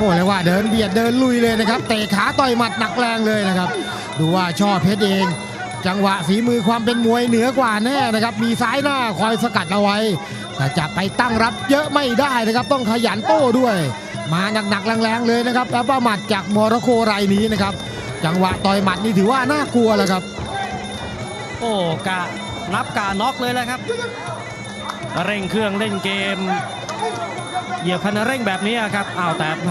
โอ้เรียกว่าเดินเบียดเดินลุยเลยนะครับเตะขาต่อยหมัดหนักแรงเลยนะครับ ดูว่าช่อเพชรเอง จังหวะฝีมือความเป็นมวยเหนือกว่าแน่นะครับ มีซ้ายหน้าคอยสกัดเอาไว้ แต่จะไปตั้งรับเยอะไม่ได้นะครับ ต้องขยันโต้ด้วย มาหนักๆแรงๆเลยนะครับแล้วป้าหมัดจากโมร็อกโกรายนี้นะครับ จังหวะต่อยหมัดนี่ถือว่าน่ากลัวแล้วครับ โอ้กะนับกาน็อกเลยแหละครับ เร่งเครื่องเล่นเกม เหยียบคันเร่งแบบนี้ครับอ้าวแต่แหม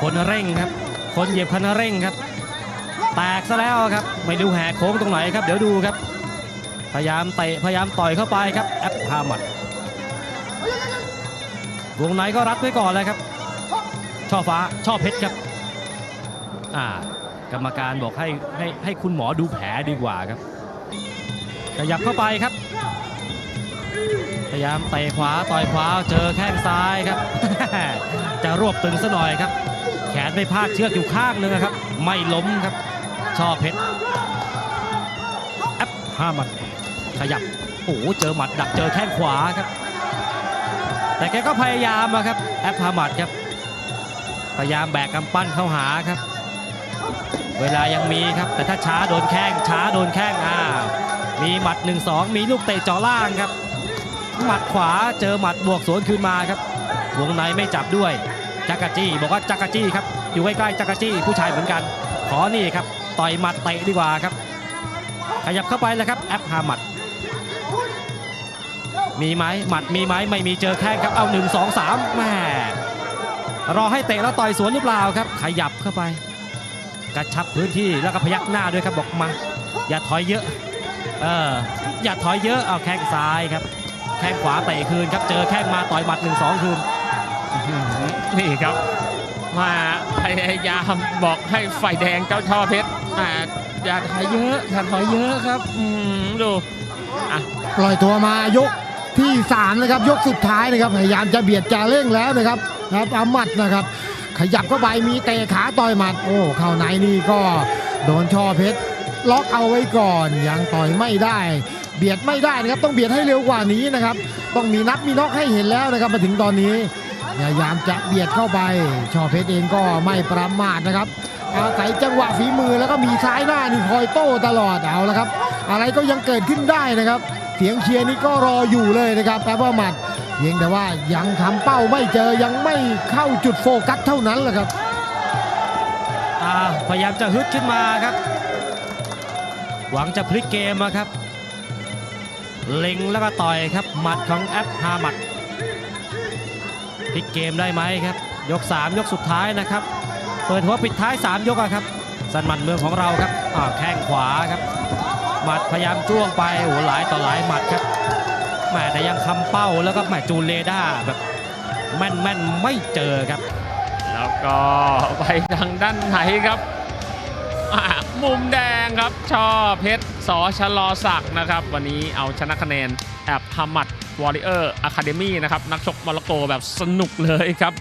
คนเร่งครับ คนเหยียบคันเร่งครับ แตกซะแล้วครับ ไม่รู้แหกโค้งตรงไหนครับ เดี๋ยวดูครับ พยายามเตะพยายามต่อยเข้าไปครับแอปพามัดวงในก็รัดไว้ก่อนเลยครับ ช่อฟ้าช่อเพชรครับอ่ากรรมการบอกให้ให้ให้คุณหมอดูแผลดีกว่าครับขยับเข้าไปครับ พยายามเตะขวาต่อยขวาเจอแข้งซ้ายครับ จะรวบตึงซะหน่อยครับ แขนไม่พลาดเชือกอยู่ข้างหนึงนะครับ ไม่ล้มครับช่อเพชรแอปห้ามัดขยับโอ้เจอหมัดดักเจอแข้งขวาครับ แต่แกก็พยายามอะครับแอปฮามัดครับพยายามแบกกำปั้นเข้าหาครับ เวลายังมีครับ แต่ถ้าช้าโดนแข้งช้าโดนแข้งอ้าวมีหมัด 1-2 มีลูกเตะจ่อล่างครับ หมัดขวาเจอหมัดบวกสวนคืนมาครับ วงในไม่จับด้วยจักรจี้บอกว่าจักรจี้ครับอยู่ใกล้ๆจักรจี้ผู้ชายเหมือนกัน ขอนี่ครับต่อยหมัดเตะดีกว่าครับ ขยับเข้าไปแล้วครับแอปฮามัดมีไหมหมัดมีไหมไม่มีเจอแข้งครับเอา1 2 3แม่รอให้เตะแล้วต่อยสวนหรือเปล่าครับ ขยับเข้าไป กระชับพื้นที่แล้วก็พยักหน้าด้วยครับบอกมาอย่าถอยเยอะเอออย่าถอยเยอะเอาแข้งซ้ายครับ แข้งขวาเตะคืนครับ เจอแข้งมาต่อยหมัด 1 2 คืน นี่ครับ มาพยายามบอกให้ไฟแดงเจ้าช่อเพชรอ่าอย่าถอยเยอะอย่าถอยเยอะครับอืมดูอะปล่อยตัวมายกที่3นะครับยกสุดท้ายนะครับพยายามจะเบียดจะเร่งแล้วนะครับครับอามัดนะครับ ขยับเข้าไปมีเตะขาต่อยหมัด โอ้เข้าในนี่ก็โดนช่อเพชรล็อกเอาไว้ก่อนยังต่อยไม่ได้ เบียดไม่ได้นะครับ ต้องเบียดให้เร็วกว่านี้นะครับ ต้องมีนับมีน็อกให้เห็นแล้วนะครับมาถึงตอนนี้พยายามจะเบียดเข้าไปชอเพชรเองก็ไม่ประมาทนะครับอาศัยจังหวะฝีมือแล้วก็มีซ้ายหน้านี่คอยโต้ตลอดเอาละครับ อะไรก็ยังเกิดขึ้นได้นะครับ เสียงเชียร์นี่ก็รออยู่เลยนะครับแปลว่าหมัดเพียงแต่ว่ายังทำเป้าไม่เจอยังไม่เข้าจุดโฟกัสเท่านั้นแหละครับพยายามจะฮึดขึ้นมาครับ หวังจะพลิกเกมอะครับ เล็งแล้วก็ต่อยครับ หมัดของแอปฮามัดพลิกเกมได้ไหมครับ ยก 3 ยกสุดท้ายนะครับ เปิดหัวปิดท้าย 3 ยกอะครับ สันมัดเมืองของเราครับอ่าวแข้งขวาครับ หมัดพยายามจ้วงไปโอ้โหหลายต่อหลายหมัดครับแหมแต่ยังคำเป้าแล้วก็แหมจูเรดาแบบแม่นแม่นไม่เจอครับ แล้วก็ไปทางด้านไหนครับ มุมแดงครับชอบเพชรสอชะลอศักนะครับ วันนี้เอาชนะคะแนนแอบฮามัดวอริเออร์อะคาเดมี่นะครับ นักชกโมร็อกโกแบบสนุกเลยครับ